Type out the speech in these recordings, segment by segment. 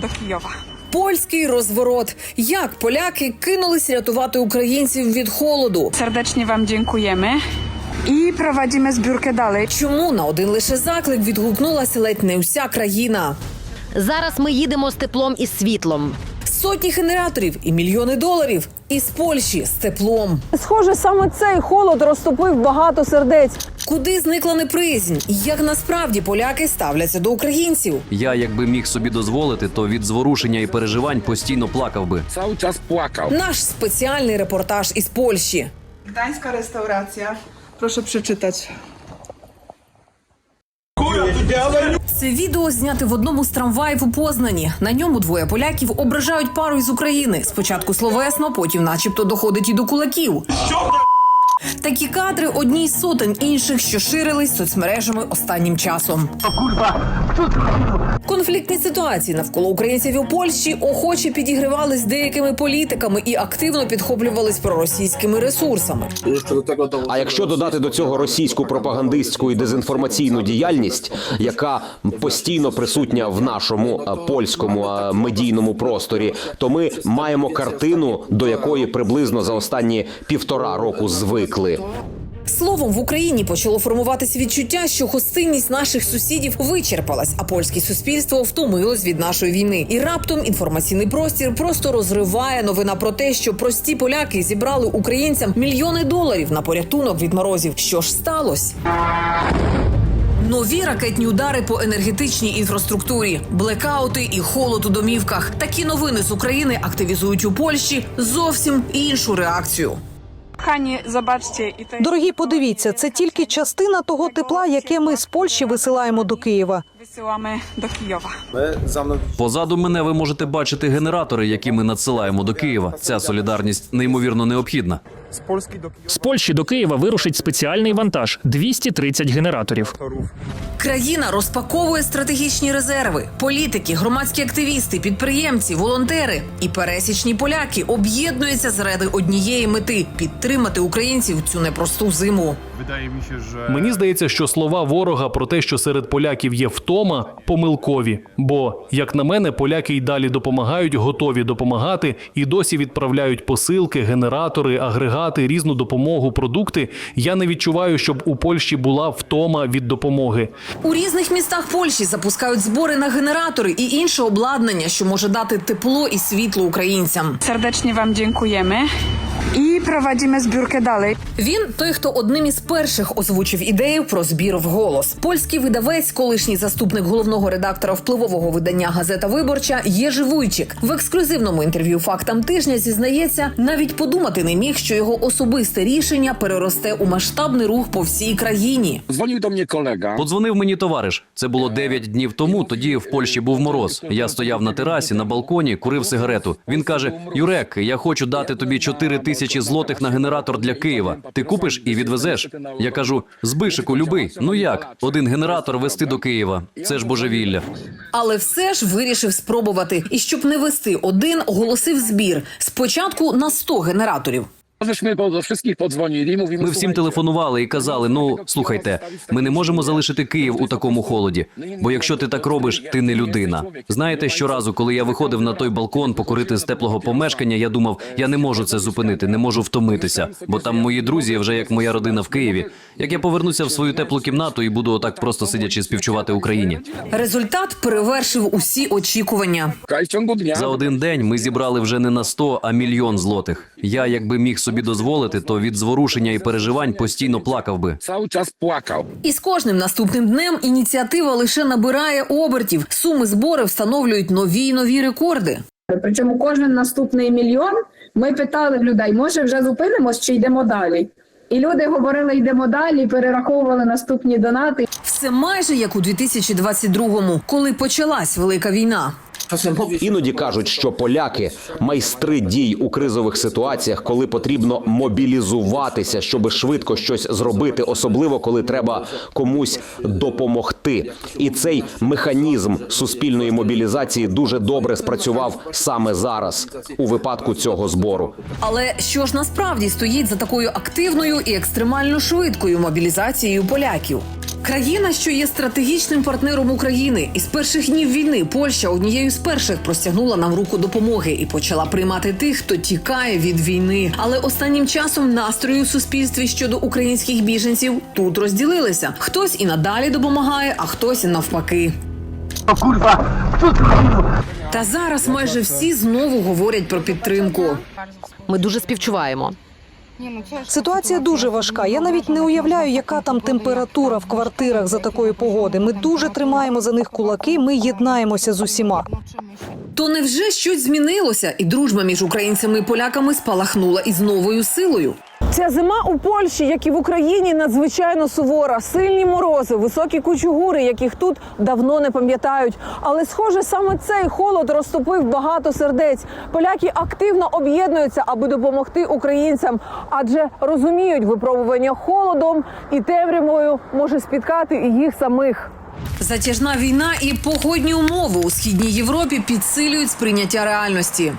do Kijowa. Польський розворот. Як поляки кинулись рятувати українців від холоду? Serdecznie Wam dziękujemy i prowadzimy zbiórkę dalej. Чому на один лише заклик відгукнулася ледь не вся країна? Зараз ми їдемо з теплом і світлом. Сотні генераторів і мільйони доларів із Польщі з теплом. Схоже, саме цей холод розтопив багато сердець. Куди зникла неприязнь? Як насправді поляки ставляться до українців? Я, якби міг собі дозволити, то від зворушення і переживань постійно плакав би. Cały czas płakał. Наш спеціальний репортаж із Польщі. Gdańska restauracja. Proszę przeczytać. Це відео зняте в одному з трамваїв у Познані. На ньому двоє поляків ображають пару із України. Спочатку словесно, потім, начебто, доходить і до кулаків. Такі кадри одні з сотень інших, що ширились соцмережами останнім часом. Конфліктні ситуації навколо українців у Польщі охоче підігривались деякими політиками і активно підхоплювались проросійськими ресурсами. А якщо додати до цього російську пропагандистську і дезінформаційну діяльність, яка постійно присутня в нашому е, польському е, медійному просторі, то ми маємо картину, до якої приблизно за останні півтора року звикли. Словом, в Україні почало формуватися відчуття, що гостинність наших сусідів вичерпалась, а польське суспільство втомилось від нашої війни. І раптом інформаційний простір просто розриває новина про те, що прості поляки зібрали українцям мільйони доларів на порятунок від морозів. Що ж сталося? Нові ракетні удари по енергетичній інфраструктурі, блекаути і холод у домівках. Такі новини з України активізують у Польщі зовсім іншу реакцію. Kochani, забачте і те Дорогі, подивіться, це тільки частина того тепла, яке ми з Польщі висилаємо до Києва. wysyłamy do за Позаду мене ви можете бачити генератори, які ми надсилаємо до Києва. Ця солідарність неймовірно необхідна. З Польщі до Києва вирушить спеціальний вантаж 230 генераторів. Країна розпаковує стратегічні резерви. Політики, громадські активісти, підприємці, волонтери і пересічні поляки об'єднуються заради однієї мети підтримати українців цю непросту зиму. Мені здається, що слова ворога про те, що серед поляків є втома, помилкові. Бо, як на мене, поляки й далі допомагають, готові допомагати і досі відправляють посилки, генератори, агрегати, різну допомогу, продукти. Я не відчуваю, щоб у Польщі була втома від допомоги. У різних містах Польщі запускають збори на генератори і інше обладнання, що може дати тепло і світло українцям. Serdecznie Wam dziękujemy i prowadzimy zbiórkę dalej. Він той, хто одним із перших озвучив ідею про збір вголос. Польський видавець, колишній заступник головного редактора впливового видання Газета Виборча Єжи Вуйчик в ексклюзивному інтерв'ю фактам тижня зізнається, навіть подумати не міг, що його особисте рішення переросте у масштабний рух по всій країні. Dzwonił do mnie kolega. Подзвонив мені товариш. Це було 9 днів тому. Тоді в Польщі був мороз. Я стояв на терасі на балконі, курив сигарету. Він каже: Юрек, я хочу дати тобі 4 тисячі злотих на генератор для Києва. Ти купиш і відвезеш. Я кажу: Збишику, любий. Ну як? Один генератор вести до Києва. Це ж божевілля. Але все ж вирішив спробувати. І щоб не вести один, оголосив збір спочатку на 100 генераторів. Po- do wszystkich podzwonili, mówimy, Ми всім телефонували і казали: ну слухайте, ми не можемо залишити Київ у такому холоді. Бо якщо ти так робиш, ти не людина. Знаєте, щоразу, коли я виходив на той балкон покурити з теплого помешкання, я думав, я не можу це зупинити, не можу втомитися, бо там мої друзі вже як моя родина в Києві. Як я повернуся в свою теплу кімнату і буду отак просто сидячи співчувати Україні. Результат перевершив усі очікування. За один день ми зібрали вже не на 100, а мільйон злотих. Я, якби міг собі дозволити, то від зворушення і переживань постійно плакав би. cały czas płakał. І з кожним наступним днем ініціатива лише набирає обертів. Суми збори встановлюють нові й нові рекорди. Причому кожен наступний мільйон ми питали в людей, може вже зупинимось чи йдемо далі. І люди говорили, йдемо далі, перераховували наступні донати. Все майже як у 2022-му, коли почалась велика війна. Іноді кажуть, що поляки майстри дій у кризових ситуаціях, коли потрібно мобілізуватися, щоб швидко щось зробити, особливо коли треба комусь допомогти. І цей механізм суспільної мобілізації дуже добре спрацював саме зараз у випадку цього збору. Але що ж насправді стоїть за такою активною і екстремально швидкою мобілізацією поляків? Країна, що є стратегічним партнером України, і з перших днів війни Польща однією з перших простягнула нам руку допомоги і почала приймати тих, хто тікає від війни. Але останнім часом настрої у суспільстві щодо українських біженців тут розділилися. Хтось і надалі допомагає, а хтось і навпаки. Та зараз майже всі знову говорять про підтримку. Ми дуже співчуваємо. Ситуація дуже важка. Я навіть не уявляю, яка там температура в квартирах за такої погоди. Ми дуже тримаємо за них кулаки. Ми єднаємося з усіма. То невже щось змінилося, і дружба між українцями і поляками спалахнула із новою силою? Ця зима у Польщі, як і в Україні, надзвичайно сувора. Сильні морози, високі кучугури, яких тут давно не пам'ятають. Але схоже, саме цей холод розтопив багато сердець. Поляки активно об'єднуються, аби допомогти українцям, адже розуміють, випробування холодом і темрявою може спіткати і їх самих. Затяжна війна і погодні умови у східній Європі підсилюють сприйняття реальності.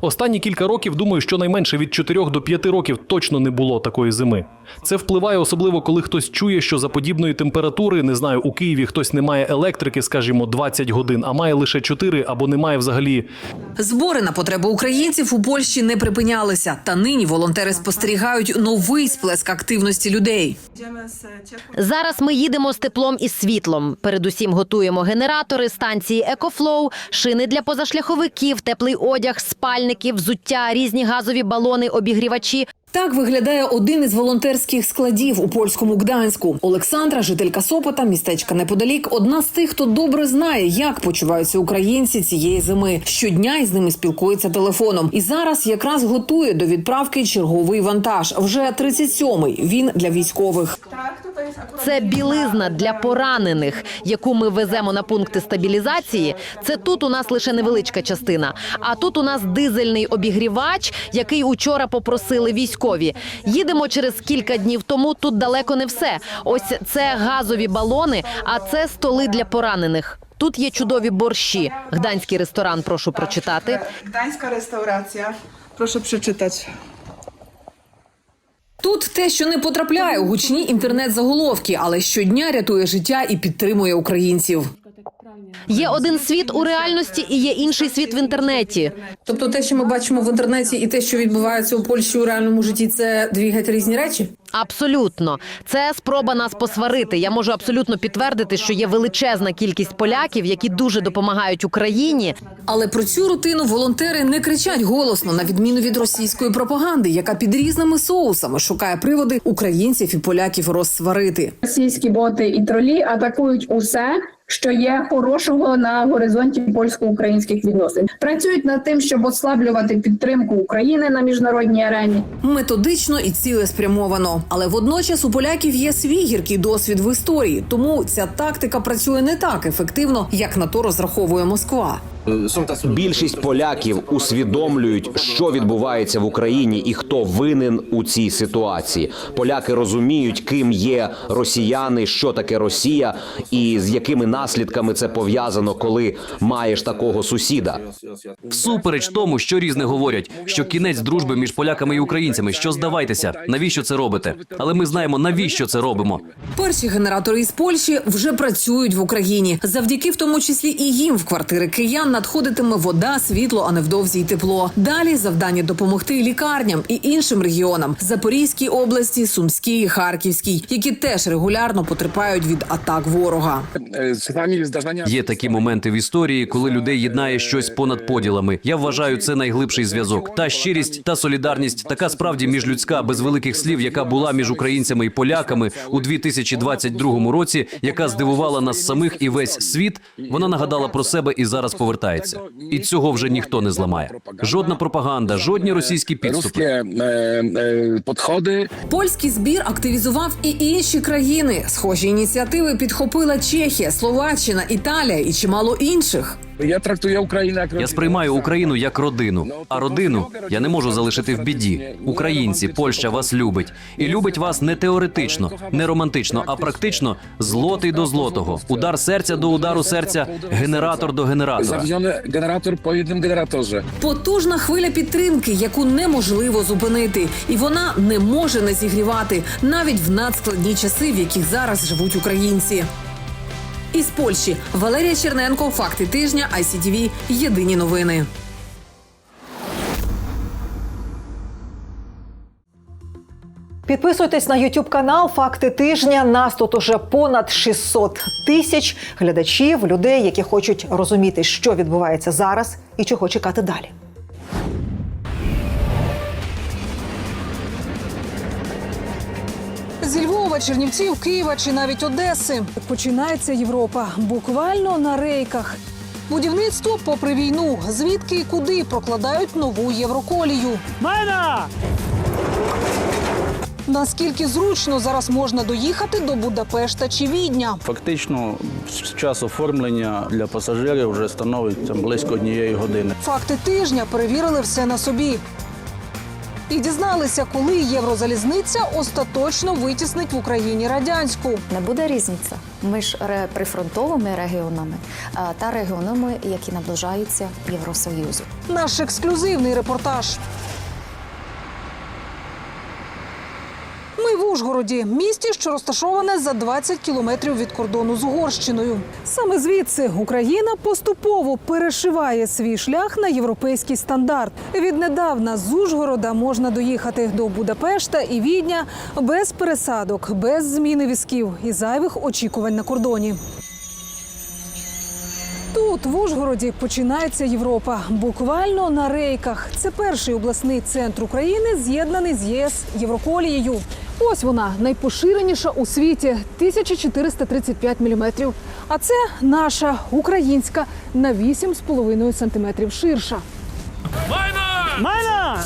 Останні кілька років думаю, що найменше від 4 до 5 років точно не було такої зими. Це впливає особливо, коли хтось чує, що за подібної температури, не знаю, у Києві хтось не має електрики, скажімо, 20 годин, а має лише 4 або не має взагалі. Збори на потреби українців у Польщі не припинялися. Та нині волонтери спостерігають новий сплеск активності людей. Зараз ми їдемо з теплом і світлом. Передусім готуємо генератори, станції Екофлоу, шини для позашляховиків, теплий одяг, спальники, взуття, різні газові балони, обігрівачі. Так виглядає один із волонтерських складів у польському Гданську. Олександра, жителька Сопота, містечка неподалік, одна з тих, хто добре знає, як почуваються українці цієї зими. Щодня із ними спілкується телефоном. І зараз якраз готує до відправки черговий вантаж. Вже 37-й. Він для військових. Це білизна для поранених, яку ми веземо на пункти стабілізації. Це тут у нас лише невеличка частина. А тут у нас дизельний обігрівач, який учора попросили військові. Їдемо через кілька днів тому. Тут далеко не все. Ось це газові балони, а це столи для поранених. Тут є чудові борщі. Гданський ресторан, прошу прочитати. Гданська реставрація. Прошу прочитати. Тут те, що не потрапляє у гучні інтернет-заголовки, але щодня рятує життя і підтримує українців. Є один світ у реальності і є інший світ в інтернеті. Тобто, те, що ми бачимо в інтернеті, і те, що відбувається у Польщі у реальному житті, це дві геть різні речі. Абсолютно, це спроба нас посварити. Я можу абсолютно підтвердити, що є величезна кількість поляків, які дуже допомагають Україні. Але про цю рутину волонтери не кричать голосно, на відміну від російської пропаганди, яка під різними соусами шукає приводи українців і поляків розсварити. Російські боти і тролі атакують усе, що є хорошого на горизонті польсько-українських відносин. Працюють над тим, щоб ослаблювати підтримку України на міжнародній арені. Методично і цілеспрямовано. Але водночас у поляків є свій гіркий досвід в історії, тому ця тактика працює не так ефективно, як на то розраховує Москва. Більшість поляків усвідомлюють, що відбувається в Україні і хто винен у цій ситуації. Поляки розуміють, ким є росіяни, що таке Росія, і з якими наслідками це пов'язано, коли маєш такого сусіда. Всупереч тому, що різне говорять, що кінець дружби між поляками і українцями. Що здавайтеся, навіщо це робите? Але ми знаємо, навіщо це робимо. Перші генератори із Польщі вже працюють в Україні. Завдяки в тому числі і їм в квартири киян надходитиме вода, світло, а невдовзі й тепло. Далі завдання допомогти лікарням і іншим регіонам Запорізькій області, Сумській, Харківській, які теж регулярно потерпають від атак ворога. Є такі моменти в історії, коли людей єднає щось понад поділами. Я вважаю, це найглибший зв'язок. Та щирість та солідарність, така справді міжлюдська, без великих слів, яка була між українцями і поляками у 2022 році, яка здивувала нас самих і весь світ. Вона нагадала про себе і зараз повертається. І цього вже ніхто не зламає. Жодна пропаганда, жодні російські підступи. E, e, podchody Польський збір активізував і інші країни. Схожі ініціативи підхопила Чехія, Словаччина, Італія і чимало інших. Ja traktuję Ukrainę jak Я сприймаю Україну як родину, а родину я не можу залишити в біді. Українці, Польща вас любить і любить вас не теоретично, не романтично, а практично злотий до злотого, удар серця до удару серця, генератор до генератора. Generator po jednym generatorze. Потужна хвиля підтримки, яку неможливо зупинити, і вона не може не зігрівати навіть в надскладні часи, в яких зараз живуть українці. Із Польщі Валерія Черненко, факти тижня, ICTV, Єдині новини. Підписуйтесь на YouTube канал Факти тижня. Нас тут уже понад 600 тисяч глядачів, людей, які хочуть розуміти, що відбувається зараз і чого чекати далі. Чернівців, Києва чи навіть Одеси починається Європа буквально на рейках. Будівництво попри війну. Звідки і куди прокладають нову євроколію? Наскільки зручно зараз можна доїхати до Будапешта чи Відня? Фактично, час оформлення для пасажирів вже становить там, близько однієї години. Факти тижня перевірили все на собі. І дізналися, коли єврозалізниця остаточно витіснить в Україні радянську. Не буде різниця між прифронтовими регіонами та регіонами, які наближаються Євросоюзу. Наш ексклюзивний репортаж. Ми в Ужгороді, місті, що розташоване за 20 кілометрів від кордону з Угорщиною. Саме звідси Україна поступово перешиває свій шлях на європейський стандарт. Віднедавна з Ужгорода можна доїхати до Будапешта і Відня без пересадок, без зміни візків і зайвих очікувань на кордоні. Тут, в Ужгороді, починається Європа. Буквально на рейках. Це перший обласний центр України, з'єднаний з єС Євроколією. Ось вона найпоширеніша у світі 1435 міліметрів. А це наша українська на 8,5 сантиметрів ширша. Майна!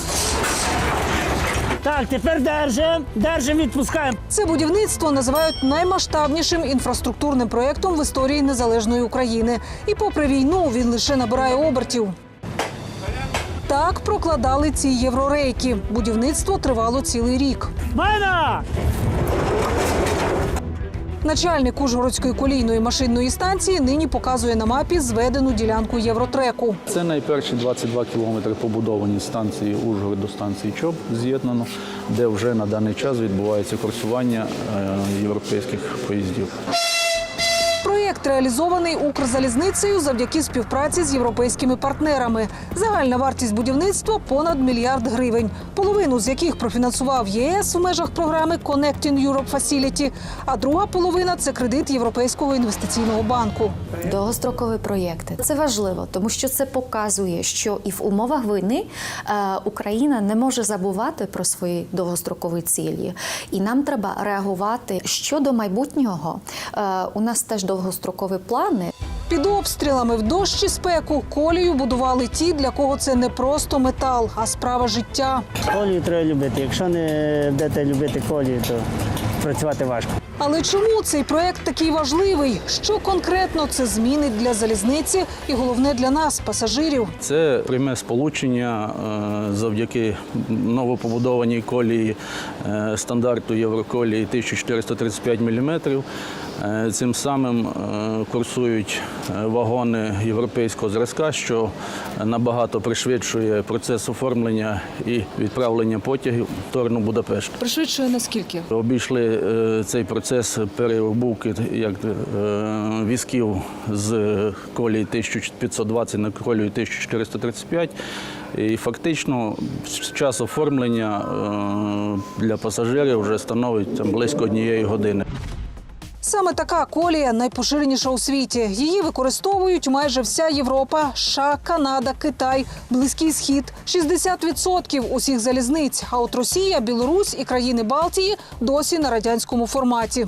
Так, тепер держим, держим, відпускаємо. Це будівництво називають наймасштабнішим інфраструктурним проєктом в історії незалежної України. І попри війну він лише набирає обертів. Так прокладали ці єврорейки. Будівництво тривало цілий рік. Майна! Начальник Ужгородської колійної машинної станції нині показує на мапі зведену ділянку євротреку. Це найперші 22 кілометри побудовані станції Ужгород до станції ЧОП з'єднано, де вже на даний час відбувається курсування е, європейських поїздів. Проєкт реалізований Укрзалізницею завдяки співпраці з європейськими партнерами. Загальна вартість будівництва понад мільярд гривень, половину з яких профінансував ЄС у межах програми Connecting Europe Facility, а друга половина це кредит Європейського інвестиційного банку. Довгострокові проєкти це важливо, тому що це показує, що і в умовах війни е, Україна не може забувати про свої довгострокові цілі, і нам треба реагувати щодо майбутнього. Е, у нас теж довгострокові плани. Під обстрілами в дощ і спеку колію будували ті, для кого це не просто метал, а справа життя. Колію треба любити. Якщо не будете любити колію, то працювати важко. Але чому цей проект такий важливий? Що конкретно це змінить для залізниці і головне для нас, пасажирів? Це пряме сполучення е, завдяки новопобудованій колії е, стандарту Євроколії 1435 мм. Цим самим е, курсують е, вагони європейського зразка, що набагато пришвидшує процес оформлення і відправлення потягів в сторону Будапешта. Пришвидшує наскільки? Обійшли е, цей процес переобувки як е, візків з колії 1520 на колію 1435. І фактично час оформлення е, для пасажирів вже становить там, близько однієї години. Саме така колія найпоширеніша у світі. Її використовують майже вся Європа, США, Канада, Китай, Близький Схід, 60% усіх залізниць. А от Росія, Білорусь і країни Балтії досі на радянському форматі.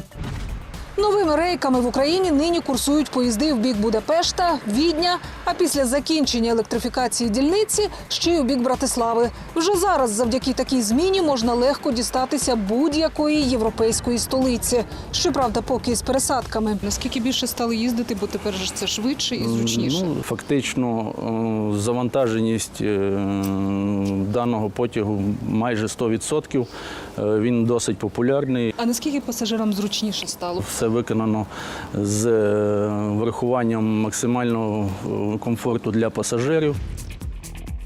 Новими рейками в Україні нині курсують поїзди в бік Будапешта, Відня, а після закінчення електрифікації дільниці ще й у бік Братислави. Вже зараз, завдяки такій зміні, можна легко дістатися будь-якої європейської столиці. Щоправда, поки з пересадками. Наскільки більше стали їздити, бо тепер ж це швидше і Ну, фактично, е, завантаженість е, даного потягу майже 100%. Е, Він досить популярний. А наскільки пасажирам зручніше стало? Все виконано з е, врахуванням максимального е, комфорту для пасажирів.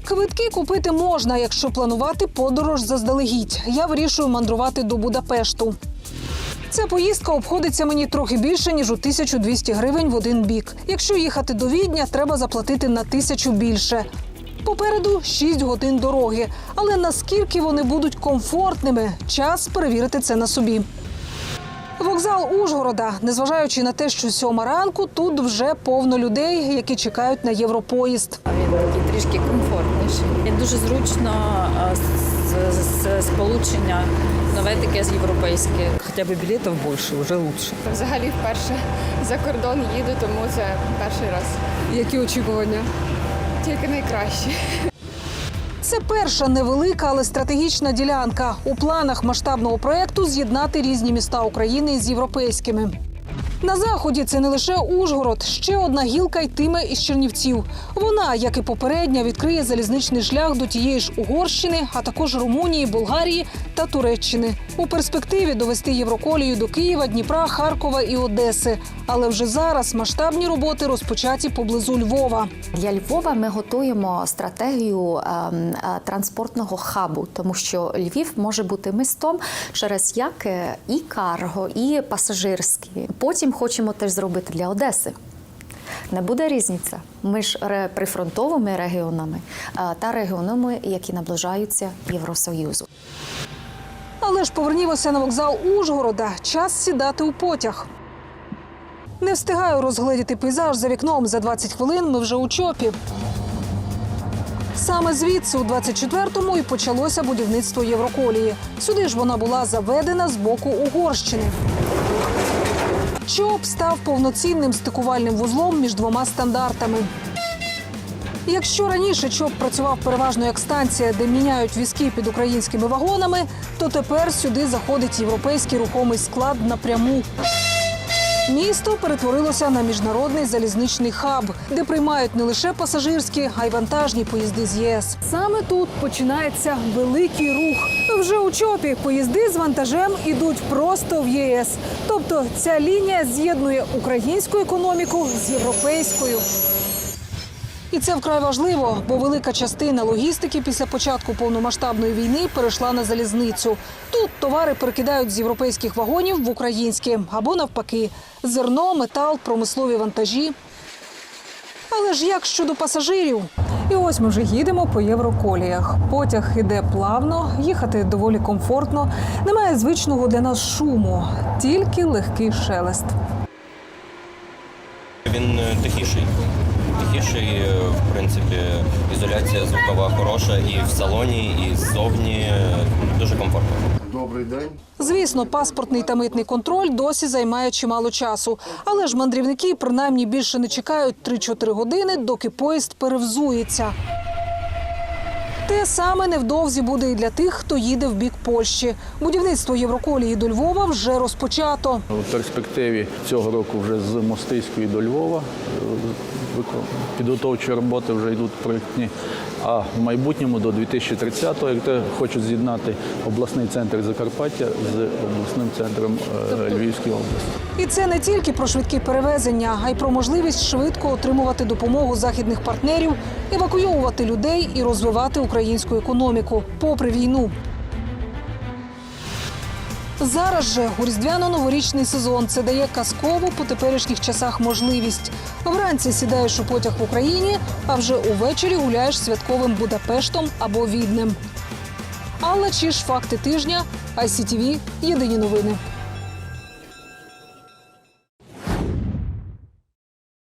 Квитки купити можна, якщо планувати подорож заздалегідь. Я вирішую мандрувати до Будапешту. Ця поїздка обходиться мені трохи більше ніж у 1200 гривень в один бік. Якщо їхати до Відня, треба заплатити на тисячу більше. Попереду 6 годин дороги. Але наскільки вони будуть комфортними, час перевірити це на собі. Вокзал Ужгорода, незважаючи на те, що сьома ранку, тут вже повно людей, які чекають на європоїзд. Він такий трішки комфортніший. Він дуже зручно з, з, з сполучення нове таке з європейське. Хоча б білетів більше, вже краще. Взагалі вперше за кордон їду, тому це перший раз. Які очікування? Тільки найкраще. Це перша невелика, але стратегічна ділянка у планах масштабного проекту з'єднати різні міста України з європейськими. На заході це не лише Ужгород, ще одна гілка йтиме із Чернівців. Вона, як і попередня, відкриє залізничний шлях до тієї ж Угорщини, а також Румунії, Болгарії та Туреччини. У перспективі довести Євроколію до Києва, Дніпра, Харкова і Одеси. Але вже зараз масштабні роботи розпочаті поблизу Львова. Для Львова ми готуємо стратегію ем, е, транспортного хабу, тому що Львів може бути містом, через яке і карго, і пасажирські. Потім хочемо теж зробити для Одеси. Не буде різниця між прифронтовими регіонами та регіонами, які наближаються Євросоюзу. Але ж повернімося на вокзал Ужгорода. Час сідати у потяг. Не встигаю розгледіти пейзаж за вікном. За 20 хвилин ми вже у чопі. Саме звідси, у 24-му, і почалося будівництво Євроколії. Сюди ж вона була заведена з боку Угорщини. ЧОП став повноцінним стикувальним вузлом між двома стандартами. Якщо раніше ЧОП працював переважно як станція, де міняють візки під українськими вагонами, то тепер сюди заходить європейський рухомий склад напряму. Місто перетворилося на міжнародний залізничний хаб, де приймають не лише пасажирські, а й вантажні поїзди з ЄС. Саме тут починається великий рух. Вже у чопі поїзди з вантажем ідуть просто в ЄС. Тобто ця лінія з'єднує українську економіку з європейською. І це вкрай важливо, бо велика частина логістики після початку повномасштабної війни перейшла на залізницю. Тут товари перекидають з європейських вагонів в українські або навпаки: зерно, метал, промислові вантажі. Але ж як щодо пасажирів? І ось ми вже їдемо по євроколіях. Потяг іде плавно, їхати доволі комфортно. Немає звичного для нас шуму, тільки легкий шелест. Він е, тихіший. Тихіший, е, в принципі, ізоляція звукова хороша і в салоні, і ззовні е, дуже комфортно. Звісно, паспортний та митний контроль досі займає чимало часу. Але ж мандрівники принаймні більше не чекають 3-4 години, доки поїзд перевзується. Те саме невдовзі буде і для тих, хто їде в бік Польщі. Будівництво Євроколії до Львова вже розпочато. У перспективі цього року вже з Мостиської до Львова підготовчі роботи вже йдуть проєктні. А в майбутньому до 2030-го, як те хочуть з'єднати обласний центр Закарпаття з обласним центром е, Львівської області. І це не тільки про швидкі перевезення, а й про можливість швидко отримувати допомогу західних партнерів, евакуйовувати людей і розвивати українську економіку попри війну. Зараз же у різдвяно-новорічний сезон це дає казкову по теперішніх часах можливість. Вранці сідаєш у потяг в Україні, а вже увечері гуляєш святковим Будапештом або Віднем. Алла ж факти тижня, ICTV, єдині новини.